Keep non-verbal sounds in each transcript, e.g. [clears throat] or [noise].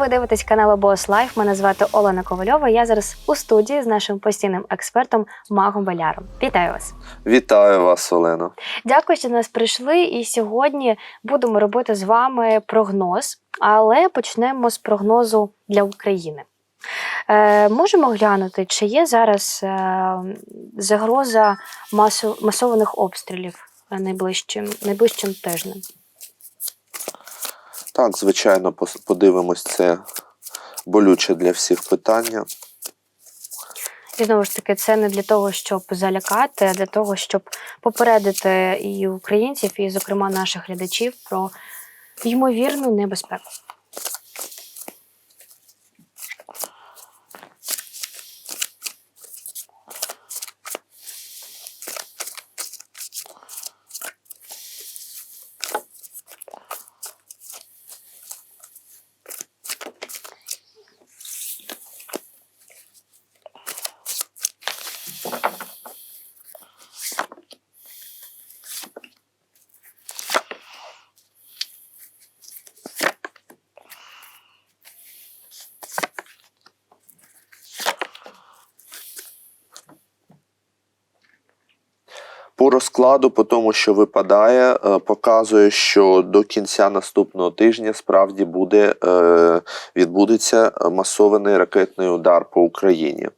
ви дивитесь канал Boss Life. Мене звати Олена Ковальова. Я зараз у студії з нашим постійним експертом Магом Валяром. Вітаю вас! Вітаю вас, Олено. Дякую, що до нас прийшли. І сьогодні будемо робити з вами прогноз, але почнемо з прогнозу для України. Е, можемо глянути, чи є зараз е, загроза масу, масованих обстрілів найближчим, найближчим тижнем? Так, звичайно, подивимось це болюче для всіх питання. І знову ж таки, це не для того, щоб залякати, а для того, щоб попередити і українців, і, зокрема, наших глядачів про ймовірну небезпеку. Розкладу, по тому, що випадає, е, показує, що до кінця наступного тижня справді буде, е, відбудеться масований ракетний удар по Україні.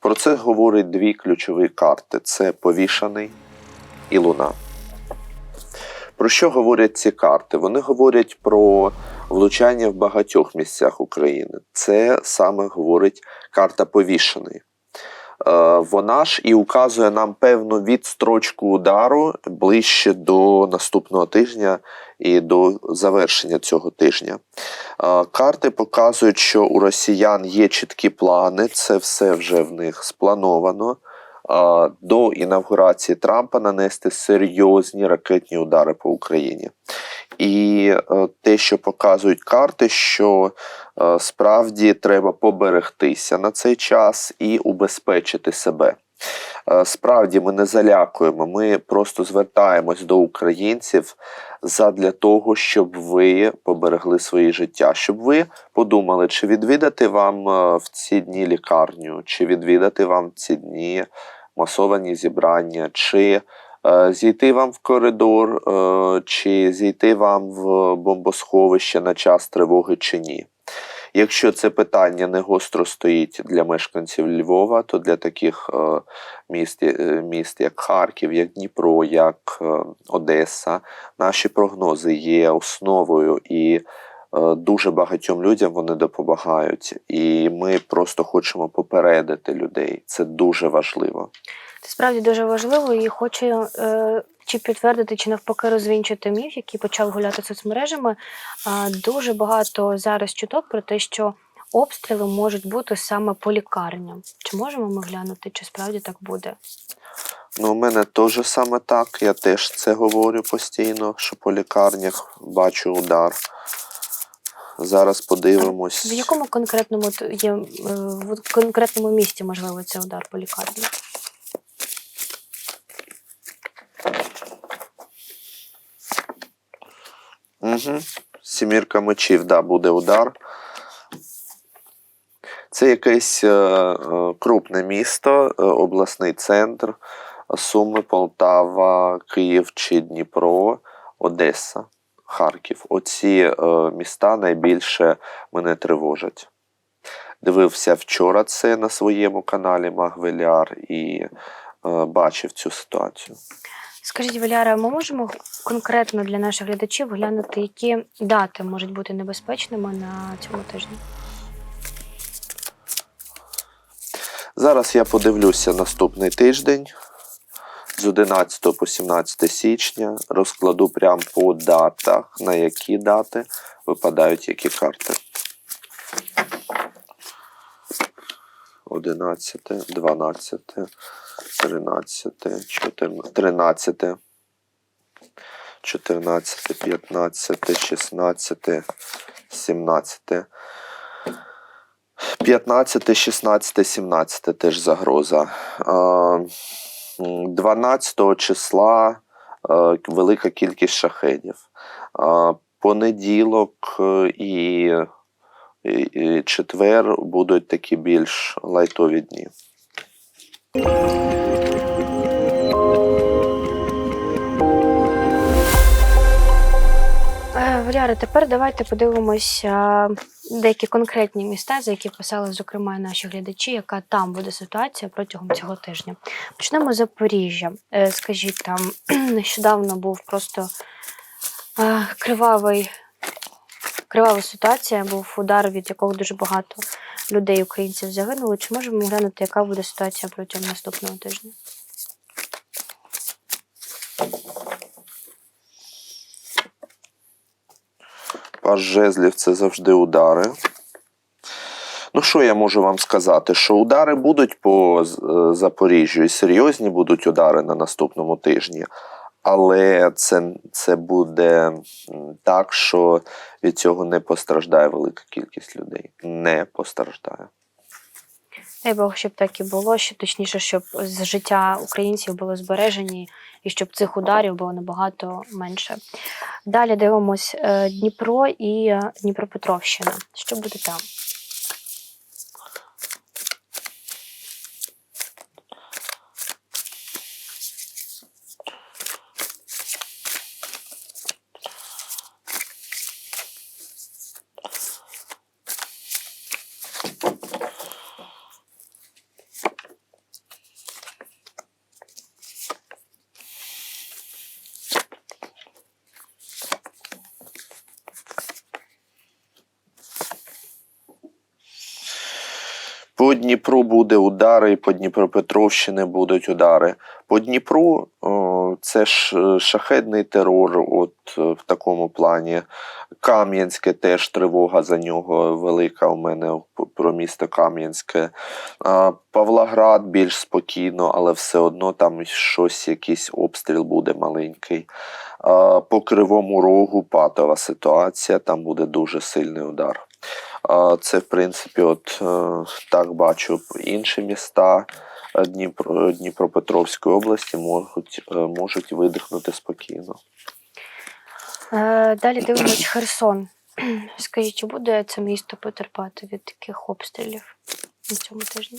Про це говорять дві ключові карти: це повішаний і луна. Про що говорять ці карти? Вони говорять про влучання в багатьох місцях України. Це саме говорить карта повішений. Е, Вона ж і указує нам певну відстрочку удару ближче до наступного тижня і до завершення цього тижня. Е, Карти показують, що у росіян є чіткі плани, це все вже в них сплановано. е, До інавгурації Трампа нанести серйозні ракетні удари по Україні. І е, те, що показують карти, що е, справді треба поберегтися на цей час і убезпечити себе. Е, Справді ми не залякуємо, ми просто звертаємось до українців задля того, щоб ви поберегли своє життя, щоб ви подумали, чи відвідати вам в ці дні лікарню, чи відвідати вам в ці дні масовані зібрання, чи зійти вам в коридор, е, чи зійти вам в бомбосховище на час тривоги, чи ні. Якщо це питання не гостро стоїть для мешканців Львова, то для таких е, міст, е, міст, як Харків, як Дніпро, як е, Одеса, наші прогнози є основою і е, дуже багатьом людям вони допомагають. І ми просто хочемо попередити людей. Це дуже важливо. Це справді дуже важливо і хочу е, чи підтвердити, чи навпаки розвінчити міф, який почав гуляти соцмережами. А, дуже багато зараз чуток про те, що обстріли можуть бути саме по лікарням. Чи можемо ми глянути, чи справді так буде? Ну, у мене теж саме так. Я теж це говорю постійно, що по лікарнях бачу удар. Зараз подивимось. В якому конкретному є е, в конкретному місті можливо цей удар по лікарні? Угу. Сімірка мечів, да, буде удар. Це якесь е, е, крупне місто, е, обласний центр, Суми, Полтава, Київ чи Дніпро, Одеса, Харків. Оці е, міста найбільше мене тривожать. Дивився вчора це на своєму каналі Магвеляр і е, бачив цю ситуацію. Скажіть, Валяра, ми можемо конкретно для наших глядачів глянути, які дати можуть бути небезпечними на цьому тижні? Зараз я подивлюся наступний тиждень з 11 по 17 січня. Розкладу прямо по датах, на які дати випадають які карти. 11, 12, 13, 14, 13, 14, 15, 16, 17. 15, 16, 17 теж загроза. Е, м, 12 числа е, велика кількість шахедів. Понеділок е, і четвер будуть такі більш лайтові дні. Е, Валяра, тепер давайте подивимося деякі конкретні міста, за які писали, зокрема, наші глядачі, яка там буде ситуація протягом цього тижня. Почнемо з Запоріжжя. Е, Скажіть, там [clears throat] нещодавно був просто е, кривавий, кривава ситуація, був удар, від якого дуже багато людей, українців загинули. Чи можемо глянути, яка буде ситуація протягом наступного тижня? Паж жезлів це завжди удари. Ну, що я можу вам сказати? Що удари будуть по е, Запоріжжю, і серйозні будуть удари на наступному тижні. Але це, це буде так, що від цього не постраждає велика кількість людей. Не постраждає. Дай Бог, щоб так і було, що точніше, щоб життя українців було збережені і щоб цих ударів було набагато менше. Далі дивимось е, Дніпро і е, Дніпропетровщина. Що буде там? По Дніпру буде удари, по Дніпропетровщині будуть удари. По Дніпру це ж е, шахедний терор, от е, в такому плані. Кам'янське теж тривога за нього велика у мене про місто Кам'янське. Павлоград більш спокійно, але все одно там щось, якийсь обстріл буде маленький. По Кривому Рогу патова ситуація, там буде дуже сильний удар. Це, в принципі, от е, так бачу інші міста е, Дніпро, Дніпропетровської області можуть, е, можуть видихнути спокійно. Е, Далі дивимось Херсон. [clears throat] Скажіть, чи буде це місто потерпати від таких обстрілів на цьому тижні?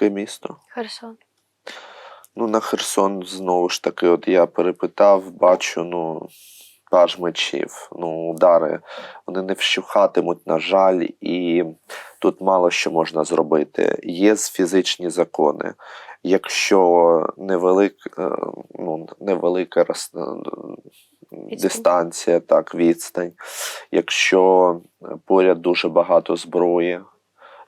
Яке місто? Херсон. Ну, на Херсон знову ж таки, от я перепитав, бачу, ну, паж мечів, ну, удари, вони не вщухатимуть, на жаль, і тут мало що можна зробити. Є фізичні закони. Якщо невелик, е, ну, невелика роз- дистанція, так, відстань, якщо поряд дуже багато зброї,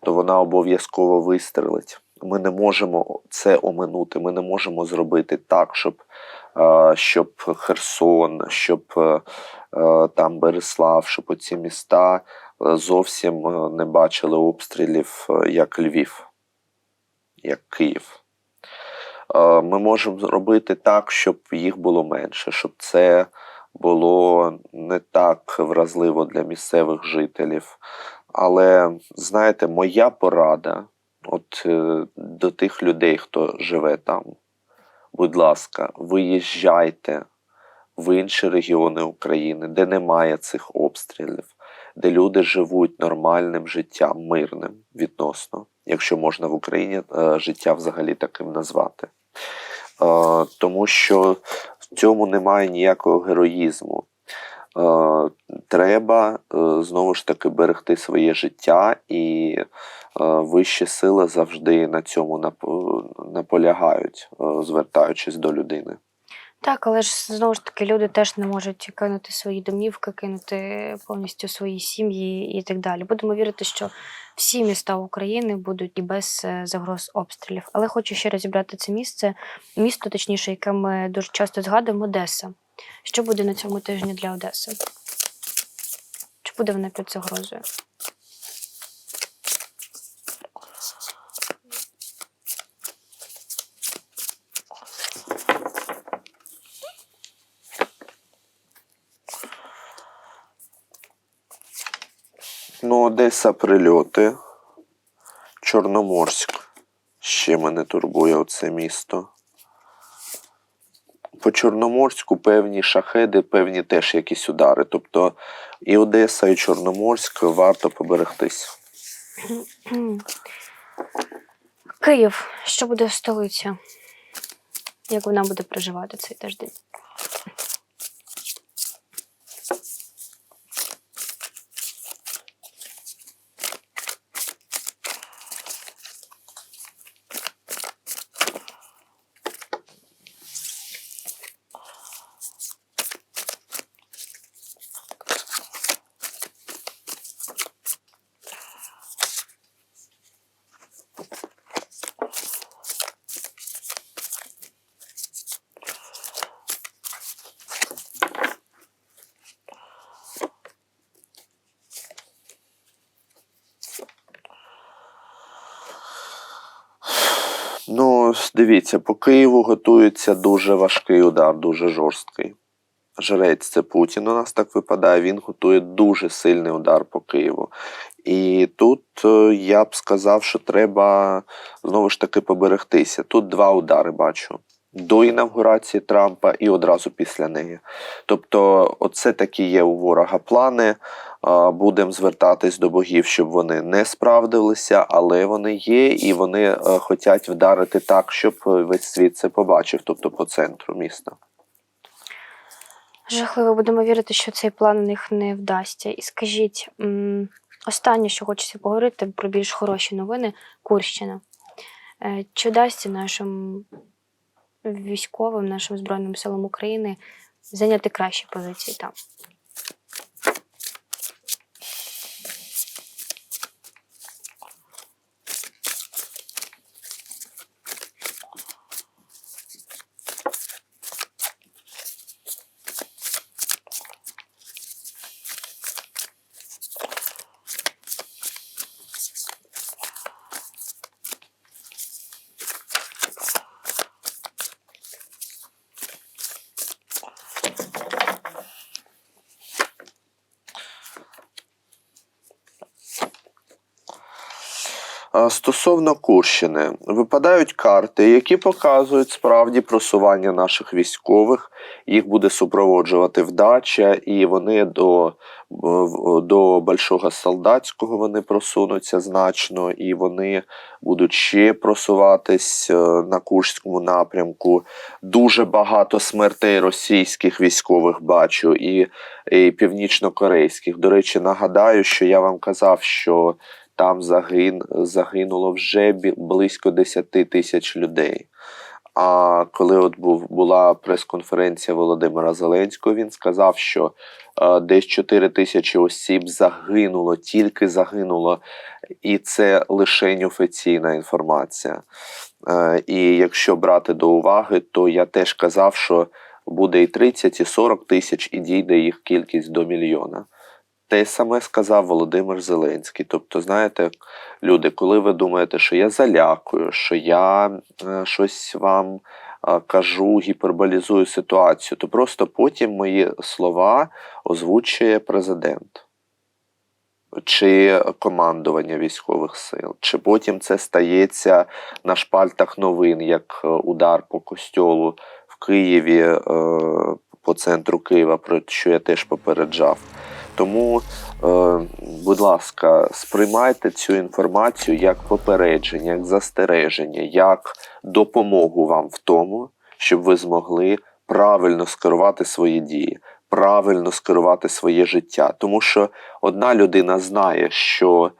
то вона обов'язково вистрелить. Ми не можемо це оминути. Ми не можемо зробити так, щоб, е, щоб Херсон, щоб е, е, там Береслав, щоб оці міста зовсім не бачили обстрілів, як Львів, як Київ. Ми можемо зробити так, щоб їх було менше, щоб це було не так вразливо для місцевих жителів. Але знаєте, моя порада от е, до тих людей, хто живе там. Будь ласка, виїжджайте в інші регіони України, де немає цих обстрілів, де люди живуть нормальним життям, мирним відносно, якщо можна в Україні е, життя взагалі таким назвати. Е, Тому що в цьому немає ніякого героїзму. Е, Треба е, знову ж таки берегти своє життя, і е, вищі сили завжди на цьому нап- наполягають, звертаючись до людини. Так, але ж знову ж таки люди теж не можуть кинути свої домівки, кинути повністю свої сім'ї і так далі. Будемо вірити, що всі міста України будуть і без загроз обстрілів. Але хочу ще розібрати це місце, місто, точніше, яке ми дуже часто згадуємо Одеса. Що буде на цьому тижні для Одеси? Чи буде вона під загрозою? Ну, Одеса прильоти. Чорноморськ. Ще мене турбує оце місто. По Чорноморську певні шахеди, певні теж якісь удари. Тобто і Одеса, і Чорноморськ варто поберегтись. Київ, що буде в столиці? Як вона буде проживати цей тиждень? Дивіться, по Києву готується дуже важкий удар, дуже жорсткий. Жрець це Путін у нас так випадає, він готує дуже сильний удар по Києву. І тут е, я б сказав, що треба знову ж таки поберегтися. Тут два удари бачу: до інавгурації Трампа і одразу після неї. Тобто, оце такі є у ворога плани. Будемо звертатись до богів, щоб вони не справдилися, але вони є, і вони е, хочуть вдарити так, щоб весь світ це побачив, тобто по центру міста. Жахливо, будемо вірити, що цей план у них не вдасться. І скажіть, останнє, що хочеться поговорити про більш хороші новини Курщина. Е, Чи вдасться нашим військовим, нашим Збройним силам України зайняти кращі позиції там? Стосовно Курщини, випадають карти, які показують справді просування наших військових. Їх буде супроводжувати вдача, і вони до, до Большого Солдатського вони просунуться значно, і вони будуть ще просуватись е, на Курському напрямку. Дуже багато смертей російських військових бачу і, і північнокорейських. До речі, нагадаю, що я вам казав, що там загин, загинуло вже близько 10 тисяч людей. А коли от був, була прес-конференція Володимира Зеленського, він сказав, що е, десь 4 тисячі осіб загинуло, тільки загинуло, і це лише офіційна інформація. Е, і якщо брати до уваги, то я теж казав, що буде і 30, і 40 тисяч, і дійде їх кількість до мільйона. Те саме сказав Володимир Зеленський. Тобто, знаєте, люди, коли ви думаєте, що я залякую, що я е, щось вам е, кажу, гіперболізую ситуацію, то просто потім мої слова озвучує президент. Чи командування військових сил, чи потім це стається на шпальтах новин, як е, удар по костьолу в Києві, по центру Києва, про що я теж попереджав. Тому, е, будь ласка, сприймайте цю інформацію як попередження, як застереження, як допомогу вам в тому, щоб ви змогли правильно скерувати свої дії, правильно скерувати своє життя. Тому що одна людина знає, що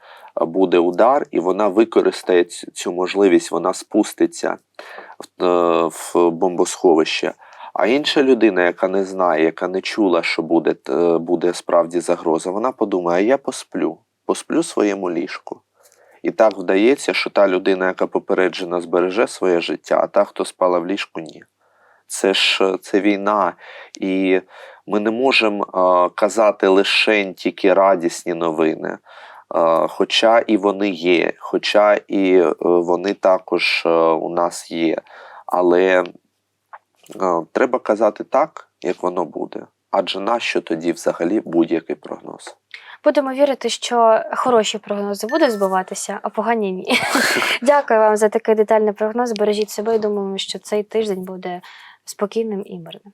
буде удар, і вона використає цю можливість, вона спуститься в, е, в бомбосховище. А інша людина, яка не знає, яка не чула, що буде, е, буде справді загроза, вона подумає, я посплю, посплю своєму ліжку. І так вдається, що та людина, яка попереджена, збереже своє життя, а та, хто спала в ліжку, ні. Це ж е, це війна, і ми не можемо е, казати лише тільки радісні новини. Хоча і вони є, хоча і вони також у нас є. Але треба казати так, як воно буде. Адже нащо тоді взагалі будь-який прогноз? Будемо вірити, що хороші прогнози будуть збуватися, а погані ні. [laughs] Дякую вам за такий детальний прогноз. Бережіть себе і думаємо, що цей тиждень буде спокійним і мирним.